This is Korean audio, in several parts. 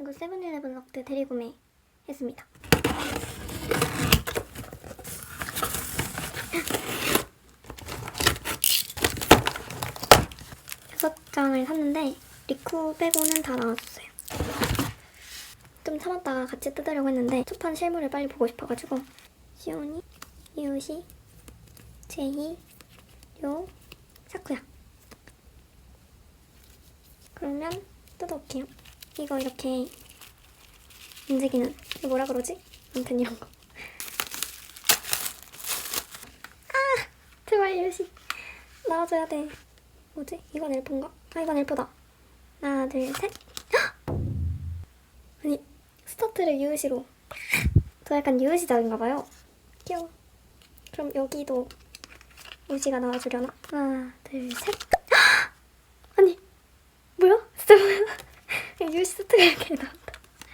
이거 세븐일레븐 럭드 대리구매 했습니다. 여섯 장을 샀는데 리쿠 빼고는 다 나와줬어요. 좀 참았다가 같이 뜯으려고 했는데 초판 실물을 빨리 보고 싶어가지고 시오니, 이오시, 제이, 요, 사쿠야. 그러면 뜯어볼게요. 이거 이렇게 움직이는 이거 뭐라 그러지? 아무튼 이런 거. 아! 제발 이오시 나와줘야 돼. 뭐지? 이건 엘프인가? 아 이건 엘프다. 하나 둘 셋. 헉! 아니 스타트를 유으시로. 저 약간 유으시작인가 봐요. 귀여워. 그럼 여기도 우시가 나와주려나? 하나 둘 셋. 헉! 아니 뭐야? 진짜 뭐야? 유시 스타트가 이렇게 나온다.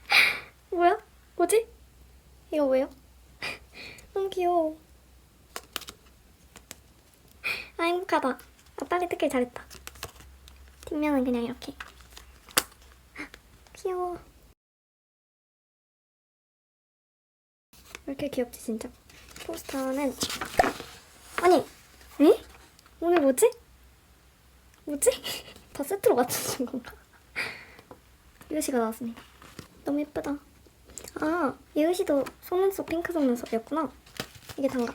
뭐야? 뭐지? 이거 왜요? 너무 귀여워. 아 행복하다. 아 빨리 뜯길 잘했다. 뒷면은 그냥 이렇게. 귀여워. 왜 이렇게 귀엽지 진짜? 포스터는 아니, 에? 오늘 뭐지? 뭐지? 다 세트로 맞춰준 건가? 유시가 나왔습니다. 너무 예쁘다. 아, 유시도 속눈썹 핑크 속눈썹이었구나. 이게 단가.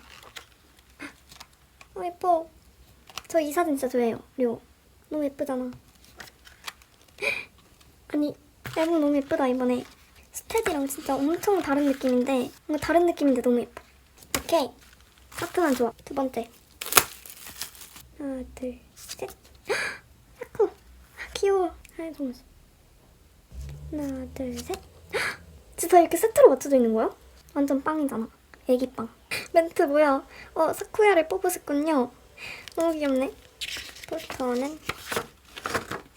어 예뻐. 저 이 사진 진짜 좋아해요. 료. 너무 예쁘잖아. 아니, 앨범 너무 예쁘다 이번에. 스테디랑 진짜 엄청 다른 느낌인데 뭔가 다른 느낌인데 너무 예뻐. 오케이. 하트만 좋아. 두 번째. 하나, 둘, 셋. 사쿠. 아, 귀여워. 하얀 속눈썹. 하나, 둘, 셋. 진짜 다 이렇게 세트로 맞춰져 있는 거야? 완전 빵이잖아. 애기빵. 멘트 뭐야? 어, 사쿠야를 뽑으셨군요. 너무 귀엽네. 포스터는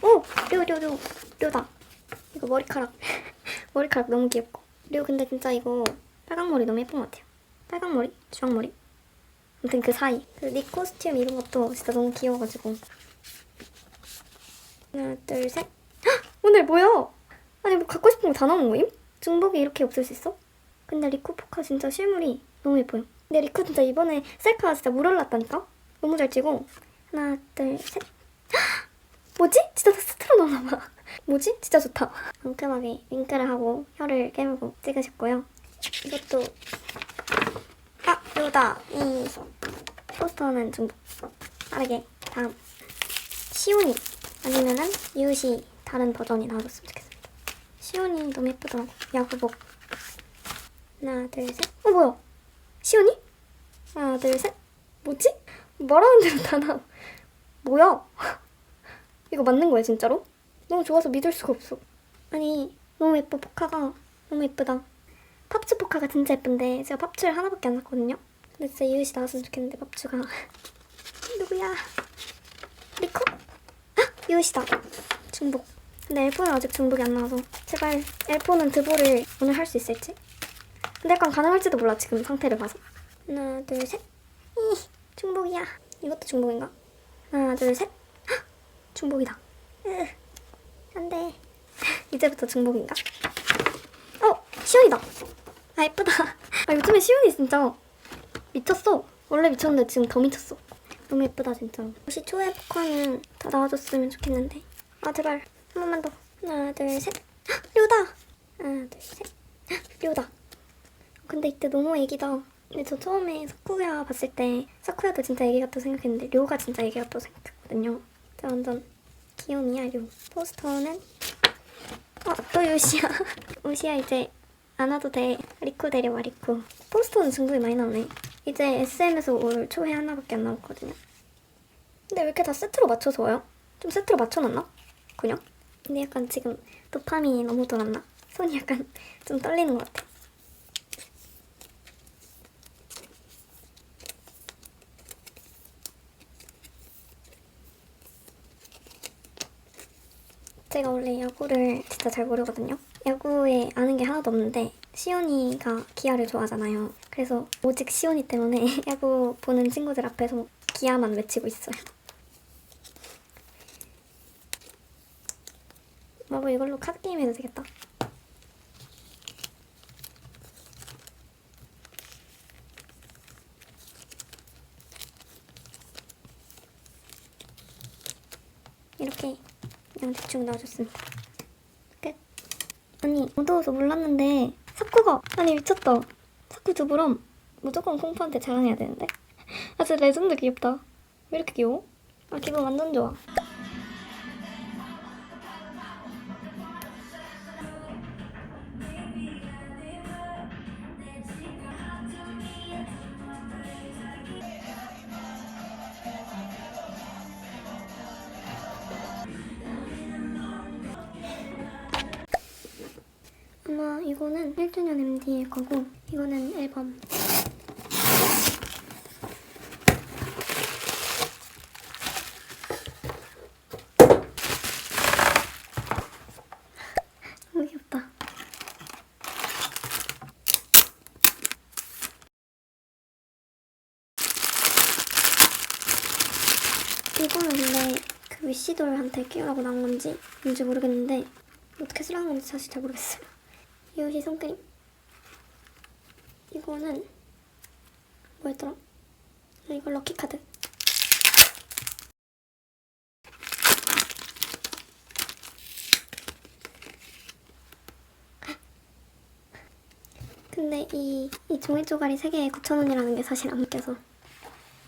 오! 료, 료, 료. 료다. 이거 머리카락. 머리카락 너무 귀엽고. 료 근데 진짜 이거 빨강 머리 너무 예쁜 것 같아요. 빨강 머리? 주황 머리? 아무튼 그 사이. 그리고 니 코스튬 이런 것도 진짜 너무 귀여워가지고. 하나, 둘, 셋. 헉! 오늘 뭐야? 아니 뭐 갖고 싶은 거 다 나온 거임? 중복이 이렇게 없을 수 있어? 근데 리코 포카 진짜 실물이 너무 예뻐요. 근데 리코 진짜 이번에 셀카 진짜 물 올랐다니까? 너무 잘 찍어. 하나, 둘, 셋. 헉! 뭐지? 진짜 다 스트로 나오나 봐. 뭐지? 진짜 좋다. 상큼하게 윙크를 하고 혀를 깨물고 찍으셨고요. 이것도 아, 요다. 이 포스터는 중복. 빠르게 다음. 시온이 아니면은 유시 다른 버전이 나와줬으면 좋겠습니다. 시온이 너무 예쁘더라고. 야구복. 하나, 둘, 셋. 어, 뭐야? 시온이? 하나, 둘, 셋. 뭐지? 말하는 대로 다 나와. 뭐야? 이거 맞는 거야, 진짜로? 너무 좋아서 믿을 수가 없어. 아니, 너무 예뻐, 포카가. 너무 예쁘다. 팝츠 포카가 진짜 예쁜데, 제가 팝츠를 하나밖에 안 샀거든요? 근데 진짜 유시 나왔으면 좋겠는데, 팝츠가. 누구야? 리코? 아! 유시다. 중복. 근데 엘포는 아직 중복이 안 나와서 제발 엘포는 드보를 오늘 할 수 있을지? 근데 약간 가능할지도 몰라 지금 상태를 봐서. 하나 둘셋. 이 중복이야. 이것도 중복인가? 하나 둘셋. 중복이다. 으 안돼. 이제부터 중복인가? 어 시온이다. 아 예쁘다. 아 요즘에 시온이 진짜 미쳤어. 원래 미쳤는데 지금 더 미쳤어. 너무 예쁘다 진짜. 혹시 초에 포카는 다 나와줬으면 좋겠는데? 아 제발 한 번만 더. 하나 둘셋. 료다. 하나 둘셋. 료다. 근데 이때 너무 애기다. 근데 저 처음에 사쿠야 봤을 때 사쿠야도 진짜 애기 같다고 생각했는데 료가 진짜 애기 같다고 생각했거든요. 진짜 완전 귀요미야 료 포스터는? 어 또 요시야. 요시야 이제 안 와도 돼. 리쿠 데려와 리쿠. 포스터는 중국이 많이 나오네. 이제 SM에서 올 초회 하나밖에 안 나왔거든요. 근데 왜 이렇게 다 세트로 맞춰서 와요? 좀 세트로 맞춰놨나? 그냥? 근데 약간 지금 도파민이 너무 돌았나? 손이 약간 좀 떨리는 것 같아. 제가 원래 야구를 진짜 잘 모르거든요. 야구에 아는 게 하나도 없는데 시온이가 기아를 좋아하잖아요. 그래서 오직 시온이 때문에 야구 보는 친구들 앞에서 기아만 외치고 있어요. 이걸로 카드 게임 해도 되겠다. 이렇게 그냥 대충 넣어줬습니다. 끝. 아니 어두워서 몰랐는데 사쿠가 아니 미쳤다. 사쿠 두부럼 무조건 콩푸한테 자랑해야 되는데. 아 진짜 레전드 귀엽다. 왜 이렇게 귀여워? 아 기분 완전 좋아. 이거는 1주년 MD일 거고 이거는 앨범. 이거는 근데 그 위시돌한테 끼우라고 나온 건지 뭔지 모르겠는데 어떻게 쓰라는 건지 사실 잘 모르겠어요 이옷이 손그림. 이거는 뭐였더라? 아, 이거 럭키카드. 근데 이, 이 종이 쪼가리 3개에 9,000원이라는 게 사실 안 웃겨서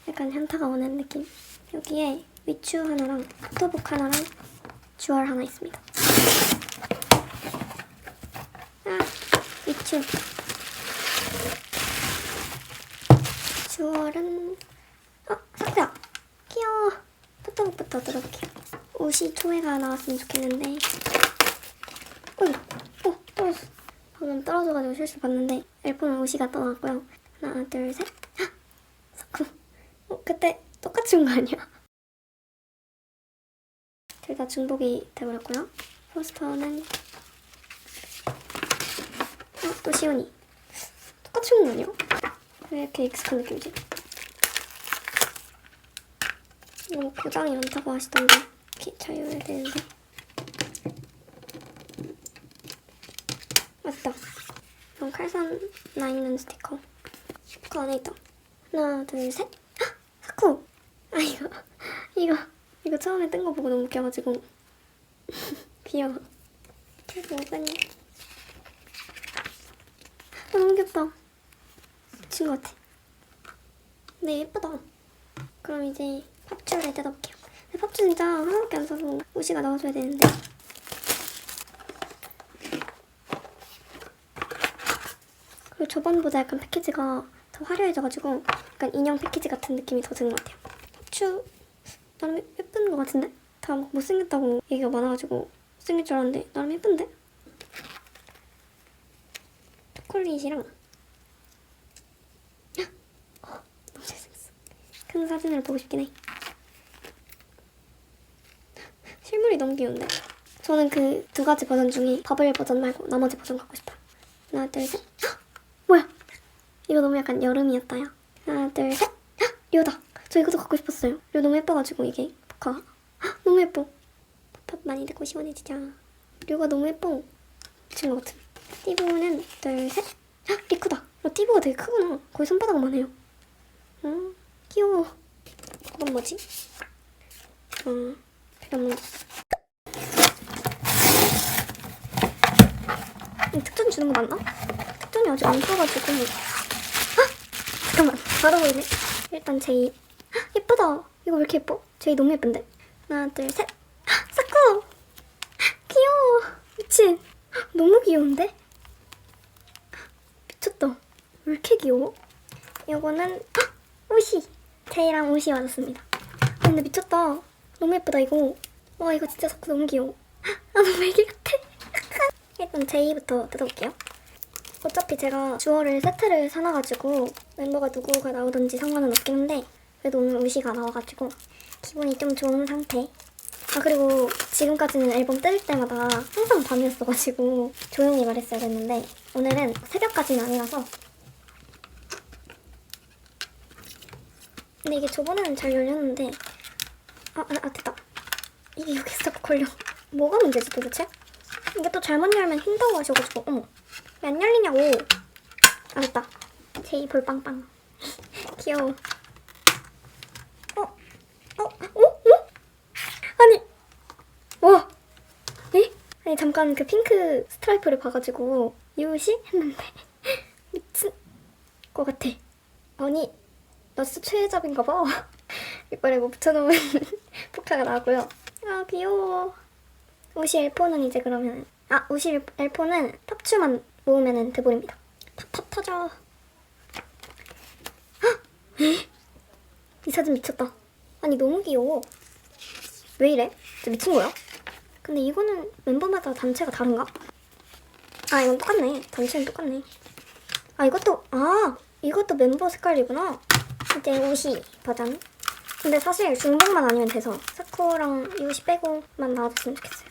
약간 현타가 오는 느낌. 여기에 위추 하나랑 포토북 하나랑 주얼 하나 있습니다 아, 위추 주얼은 어, 사쿠야 귀여워 포토북부터 들어볼게요 옷이 초회가 나왔으면 좋겠는데. 어이, 어, 떨어졌어. 방금 떨어져가지고 실수 봤는데 앨범은 옷이가 떠나왔고요. 하나 둘셋. 사쿠 어, 그때 똑같이 온 거 아니야? 둘 다 중복이 돼버렸고요. 포스터는 어, 또 시온이. 똑같이 온거 아니야? 왜 이렇게 익숙한 느낌이지? 너무 고장이 많다고 하시던데. 자유해야 되는데. 맞다. 이건 칼산 나 있는 스티커. 그 안에 있다. 하나 둘셋. 사쿠 아 이거. 이거. 이거 처음에 뜬 거 보고 너무 웃겨가지고. 귀여워. 그래서 오빠님 아, 너무 귀엽다. 미친 것 같아. 네 예쁘다. 그럼 이제 팝추를 뜯어볼게요. 근데 팝추 진짜 하나밖에 안 써서 우시가 나와줘야 되는데. 그리고 저번보다 약간 패키지가 더 화려해져가지고 약간 인형 패키지 같은 느낌이 더 드는 것 같아요. 팝추 나름 예쁜 것 같은데? 다막 못생겼다고 얘기가 많아가지고 못생길 줄 알았는데 나름 예쁜데? 초콜릿이랑 헉! 어, 너무 잘생겼어. 큰 사진을 보고 싶긴 해. 실물이 너무 귀여운데? 저는 그 두 가지 버전 중에 버블 버전 말고 나머지 버전 갖고 싶어요. 하나 둘셋. 뭐야? 이거 너무 약간 여름이었다요. 하나 둘셋. 료다. 저 이것도 갖고 싶었어요. 료 너무 예뻐가지고 이게 포카. 헉, 너무 예뻐. 팝 많이 듣고 시원해지자. 료가 너무 예뻐. 미친 것 같은 띠부는 둘셋. 리크다. 어, 띠부가 되게 크구나. 거의 손바닥만 해요. 음 귀여워. 그건 뭐지? 음이 특전 주는 거 맞나? 특전이 아직 안 써가지고. 아! 잠깐만. 바로 보이네. 일단 제이. 헉, 예쁘다. 이거 왜 이렇게 예뻐? 제이 너무 예쁜데. 하나 둘셋. 사쿠! 귀여워. 미친. 헉, 너무 귀여운데? 왜 이렇게 귀여워? 이거는 헉, 옷이! 제이랑 옷이 왔습니다. 아, 근데 미쳤다. 너무 예쁘다 이거. 와 이거 진짜 사쿠 너무 귀여워. 아 너무 애기 같아. 일단 제이부터 뜯어볼게요. 어차피 제가 주얼을 세트를 사놔가지고 멤버가 누구가 나오든지 상관은 없긴 한데 그래도 오늘 우시가 나와가지고 기분이 좀 좋은 상태. 아 그리고 지금까지는 앨범 뜰 때마다 항상 밤이었어가지고 조용히 말했어야 됐는데 오늘은 새벽까지는 아니라서 근데 이게 저번에는 잘 열렸는데 아, 아, 아 됐다 이게 여기서 자꾸 걸려 뭐가 문제지 도대체? 이게 또 잘못 열면 흰다고 하셔가지고 어머 왜 안 열리냐고 아 됐다 제이 볼빵빵 귀여워 어? 어? 어? 어? 아니 아니 잠깐 그 핑크 스트라이프를 봐가지고 이웃이 했는데 미친 것 같아. 아니 나 진짜 최애잡인가 봐. 이빨에 뭐 붙여놓은 포카가 나고요. 아 귀여워. 우시 엘포는 이제 그러면 아 우시 엘포는 탑추만 모으면은 드볼입니다. 탑탑 터져. 이 사진 미쳤다. 아니 너무 귀여워. 왜 이래? 진짜 미친 거야? 근데 이거는 멤버마다 단체가 다른가? 아 이건 똑같네. 단체는 똑같네. 아 이것도 아 이것도 멤버 색깔이구나. 이제 옷이 버전. 근데 사실 중복만 아니면 돼서 사쿠랑 이옷이 빼고만 나와줬으면 좋겠어요.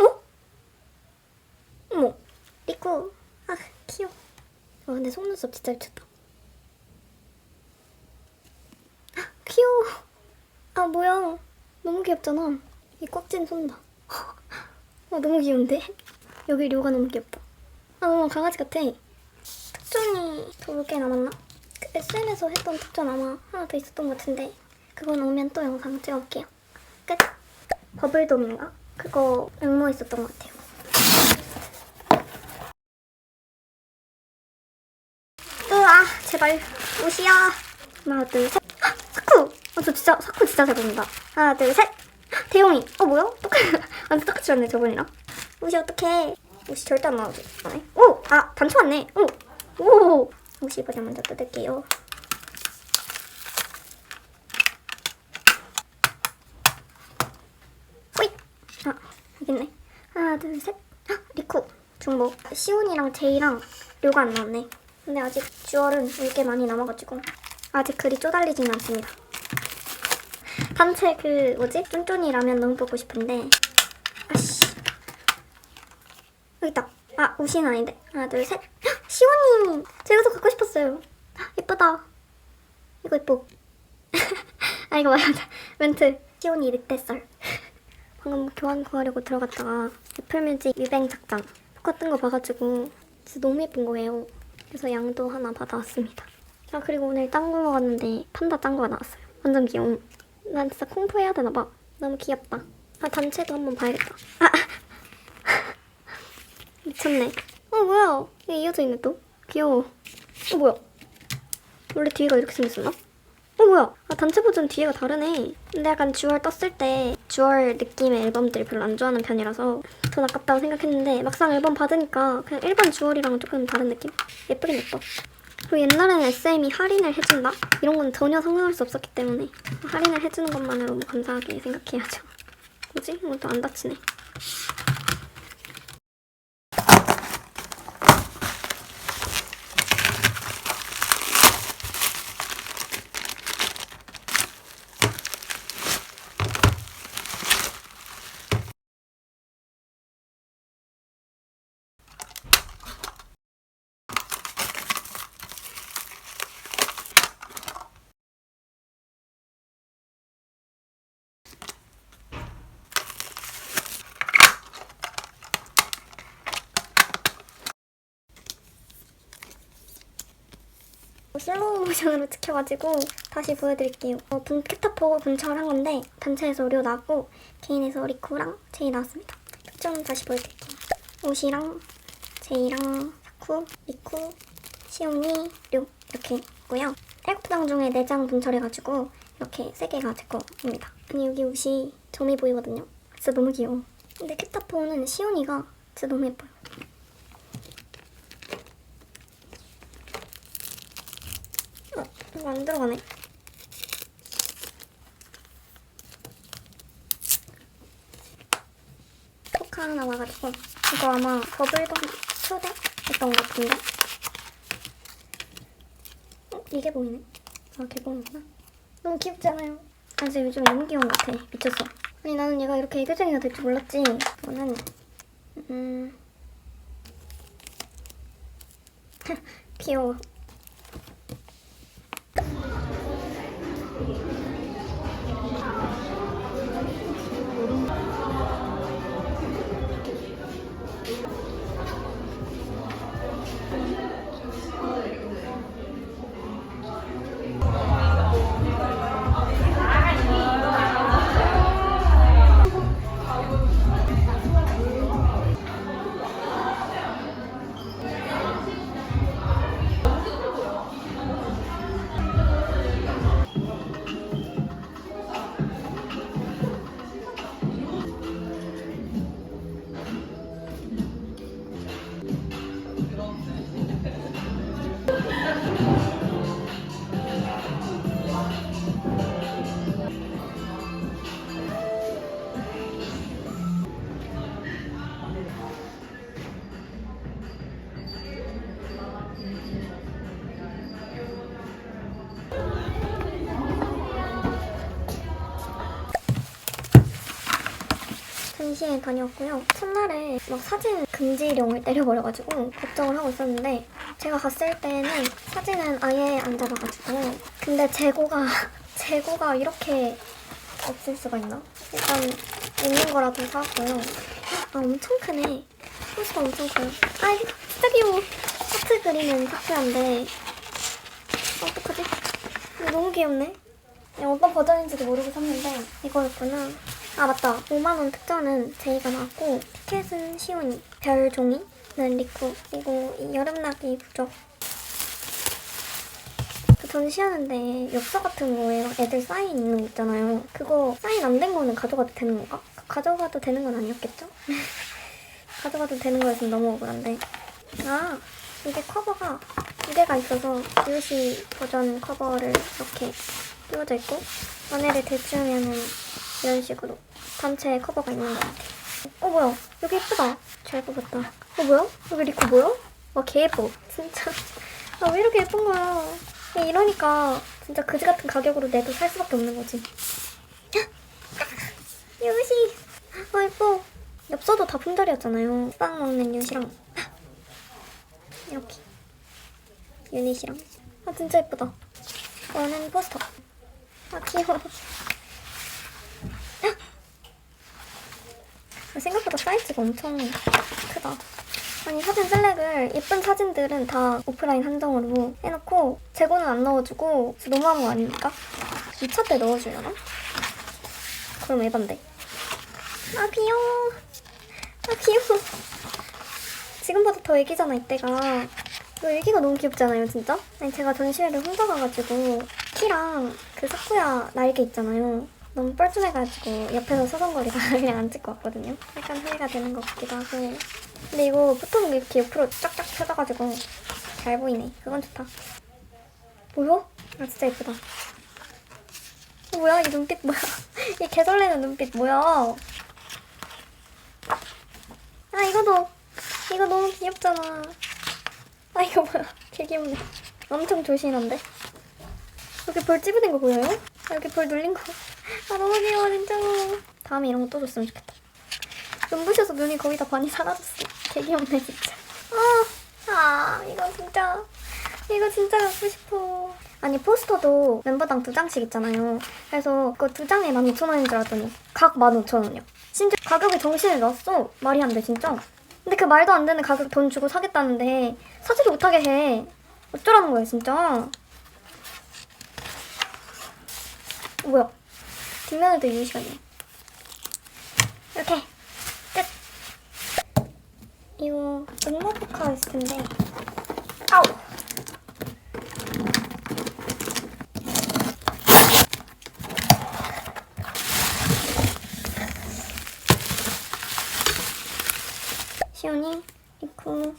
어? 어머 리쿠 아 귀여워. 와 근데 속눈썹 진짜 미쳤다. 아, 귀여워. 아 뭐야 너무 귀엽잖아. 이 꽉찐 손다. 아 너무 귀여운데? 여기 료가 너무 귀엽다. 아 너무 강아지 같아. 특전이 더 몇 개 남았나? 그 SN에서 했던 특전 아마 하나 더 있었던 것 같은데 그건 오면 또 영상 찍어볼게요. 끝. 버블돔인가? 그거 응모 있었던 것 같아요. 으아 제발 옷이야. 하나 둘 셋. 헉, 사쿠. 어, 저 진짜 사쿠 진짜 잘 보인다. 하나 둘 셋. 대용이. 어 뭐야? 똑같 완전 똑같이 왔네 저번이랑. 옷이 어떡해? 옷이 절대 안 나오지. 네. 오! 아 단추 왔네. 오! 오! 옷이 버전 먼저 뜯을게요. 호잇! 아 있네. 하나 둘 셋. 헉, 리쿠. 중복. 시온이랑 제이랑 료가 안 나왔네. 근데 아직 주얼은 이게 많이 남아가지고 아직 글이 쪼달리진 않습니다. 단체 그 뭐지? 쫀쫀이 라면 너무 보고 싶은데 아씨 여기 있다. 아 우신 아닌데 하나 둘 셋. 헉, 시온이 제가 더 갖고 싶었어요. 헉, 예쁘다. 이거 예뻐. 아 이거 말하자 멘트. 시온이 늑대썰. 방금 교환 구하려고 들어갔다가 애플뮤직 유뱅 작장 똑같은 거 봐가지고 진짜 너무 예쁜 거예요. 그래서 양도 하나 받아왔습니다. 아 그리고 오늘 딴거 먹었는데 판다 짠 거가 나왔어요. 완전 귀여움. 난 진짜 콩푸 해야 되나 봐. 너무 귀엽다. 아 단체도 한번 봐야겠다. 아 미쳤네. 어 뭐야? 이게 이어져 있네 또. 귀여워. 어 뭐야? 원래 뒤가 이렇게 생겼었나? 어 뭐야? 아 단체 버전 뒤에가 다르네. 근데 약간 주얼 떴을 때 주얼 느낌의 앨범들 별로 안 좋아하는 편이라서 돈 아깝다고 생각했는데 막상 앨범 받으니까 그냥 일반 주얼이랑 조금 다른 느낌? 예쁘긴 예뻐. 그리고 옛날에는 SM이 할인을 해준다? 이런 건 전혀 상상할 수 없었기 때문에 할인을 해주는 것만으로 뭐 감사하게 생각해야죠. 뭐지? 이것도 안 닫히네. 슬로우 모션으로 찍혀가지고 다시 보여드릴게요. 어, 분, 캣타포 분철한 건데 단체에서 오류 나고 개인에서 리쿠랑 제이 나왔습니다. 특점 다시 보여드릴게요. 옷이랑 제이랑 사쿠, 리쿠, 시온이, 류 이렇게 있고요. 7장 중에 4장 분철해가지고 이렇게 3개가 제 거입니다. 아니 여기 옷이 점이 보이거든요. 진짜 너무 귀여워. 근데 캣타포는 시온이가 진짜 너무 예뻐요. 어, 이거 안 들어가네. 포카 하나 와가지고 이거 아마 버블덤 초대 했던 것 같은데. 어, 이게 보이네. 아, 개봉이구나. 너무 귀엽지 않아요? 아, 진짜 요즘 너무 귀여운 것 같아. 미쳤어. 아니, 나는 얘가 이렇게 애교쟁이가 될 줄 몰랐지. 이거는, 음. 귀여워. 전시회 다녀왔고요. 첫날에 막 사진 금지령을 때려버려가지고 걱정을 하고 있었는데 제가 갔을 때는 사진은 아예 안 잡아가지고 근데 재고가 재고가 이렇게 없을 수가 있나? 일단 있는 거라도 사왔고요. 아 엄청 크네. 포스가 엄청 커요. 아 이거 진짜 귀여워. 하트 그리는 사쿠야인데 어떡하지? 너무 귀엽네. 어떤 버전인지도 모르고 샀는데 이거였구나. 아 맞다. 5만원 특전은 제이가 나왔고 티켓은 시온이, 별 종이는 리쿠, 그리고 이 여름나기 부적. 그 전시하는데 엽서 같은 거에 애들 사인 있는 거 있잖아요. 그거 사인 안 된 거는 가져가도 되는 건가? 가져가도 되는 건 아니었겠죠? 가져가도 되는 거였으면 너무 억울한데. 아, 이게 커버가 두 개가 있어서 유시 버전 커버를 이렇게 끼워져 있고 안에를 대주면은 이런 식으로 단체 커버가 있는 것 같아. 어 뭐야? 여기 예쁘다. 잘 뽑았다. 어 뭐야? 여기 리코 뭐야? 와개 예뻐. 진짜. 아 왜 이렇게 예쁜 거야? 이러니까 진짜 그지 같은 가격으로 내도 살 수밖에 없는 거지. 유시. 아 예뻐. 엽서도 다 품절이었잖아요. 빵 먹는 유시랑 이렇게 유닛이랑. 아 진짜 예쁘다. 원하는 포스터. 아 귀여워. 생각보다 사이즈가 엄청 크다. 아니 사진 슬랙을 예쁜 사진들은 다 오프라인 한정으로 해놓고 재고는 안 넣어주고 너무한 거 아닙니까? 2차 때 넣어주려나? 그럼 에반데. 아 귀여워. 아 귀여워. 지금보다 더 애기잖아 이때가. 이거 애기가 너무 귀엽잖아요 진짜? 아니 제가 전시회를 혼자 가가지고 키랑 그 사쿠야 날개 있잖아요. 너무 뻘쭘해가지고 옆에서 서성거리다가 그냥 안 찍고 왔거든요. 약간 후회가 되는 것 같기도 하고. 근데 이거 보통 이렇게 옆으로 쫙쫙 펴져가지고 잘 보이네. 그건 좋다. 뭐야? 아 진짜 예쁘다. 어, 뭐야 이 눈빛 뭐야? 이 개설레는 눈빛 뭐야? 아 이거도 이거 너무 귀엽잖아. 아 이거 뭐야? 개 귀엽네. 엄청 조신한데? 여기 벌 찌부된 거 보여요? 아, 여기 벌 눌린 거. 아 너무 귀여워 진짜. 다음에 이런 거 또 줬으면 좋겠다. 눈부셔서 눈이 거의 다 반이 사라졌어. 개 귀엽네 진짜. 아, 아 이거 진짜 이거 진짜 갖고 싶어. 아니 포스터도 멤버당 두 장씩 있잖아요. 그래서 그거 두 장에 12,000원인 줄 알았더니 각 15,000원이야. 심지어 가격에 정신을 놨어. 말이 안 돼 진짜. 근데 그 말도 안 되는 가격 돈 주고 사겠다는데 사지를 못하게 해. 어쩌라는 거야 진짜. 어, 뭐야? 뒷면에도 유시가 있네. 이렇게 끝. 이거 응모포카 있을 텐데. 아우. 시오니, 리쿠,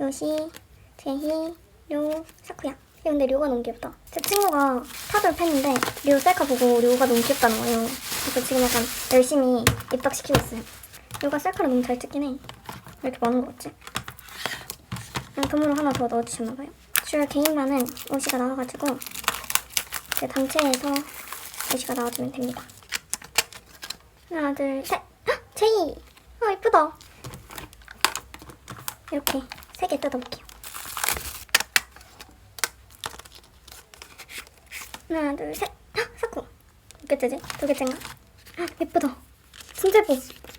요시, 제히, 료, 사쿠야. 야, 근데 료가 너무 귀엽다. 제 친구가 타돌 팬인데 료 셀카 보고 료가 너무 귀엽다는 거예요. 그래서 지금 약간 열심히 입덕시키고 있어요. 료가 셀카를 너무 잘 찍긴 해. 왜 이렇게 많은 거 같지? 돈으로 하나 더 넣어주셨나봐요. 줄 개인만은 옷이가 나와가지고 제 단체에서 옷이가 나와주면 됩니다. 하나, 둘, 셋! 헉! 제이! 아, 이쁘다. 이렇게 세 개 뜯어볼게요. 하나, 둘, 셋. 헉, 사쿠. 몇 개째지? 두 개째인가? 헉, 예쁘다. 진짜 예뻐.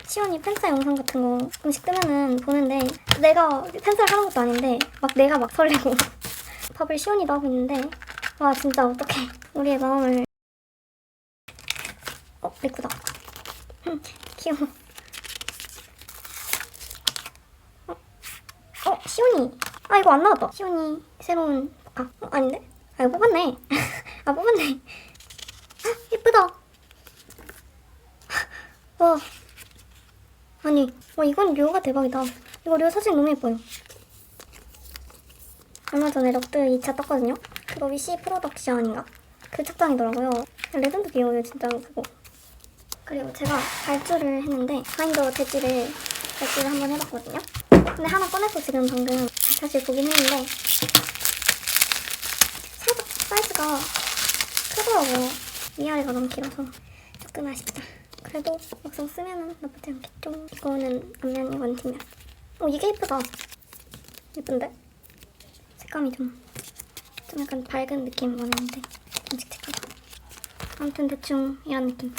시원이 팬싸 영상 같은 거 가끔씩 뜨면은 보는데 내가 팬싸를 하는 것도 아닌데 막 내가 막 설레고 밥을 시원이도 하고 있는데 와 진짜 어떡해. 우리의 마음을 어. 흠, 귀여워. 어, 어, 시온이. 아, 이거 안 나왔다. 시온이 새로운 아, 어, 아닌데? 아, 이거 뽑았네. 아, 뽑았네. 아, 예쁘다. 와. 아니, 와, 이건 료가 대박이다. 이거 료 사진 너무 예뻐요. 얼마 전에 럭드 2차 떴거든요. 그거 위시 프로덕션인가? 그 책장이더라고요. 레전드 귀여워요, 진짜 그거. 그리고 제가 발주를 했는데 바인더 대지를 발주를 한번 해봤거든요. 근데 하나 꺼내서 지금 방금 다시 보긴 했는데 살짝 사이즈가 크더라고요. 위아래가 너무 길어서 조금 아쉽다. 그래도 막상 쓰면은 나쁘지 않겠죠. 이거는 앞면이 원팀이야. 어 이게 예쁘다. 예쁜데? 색감이 좀, 좀 약간 밝은 느낌 원했는데 좀 칙칙하다. 아무튼 대충 이런 느낌.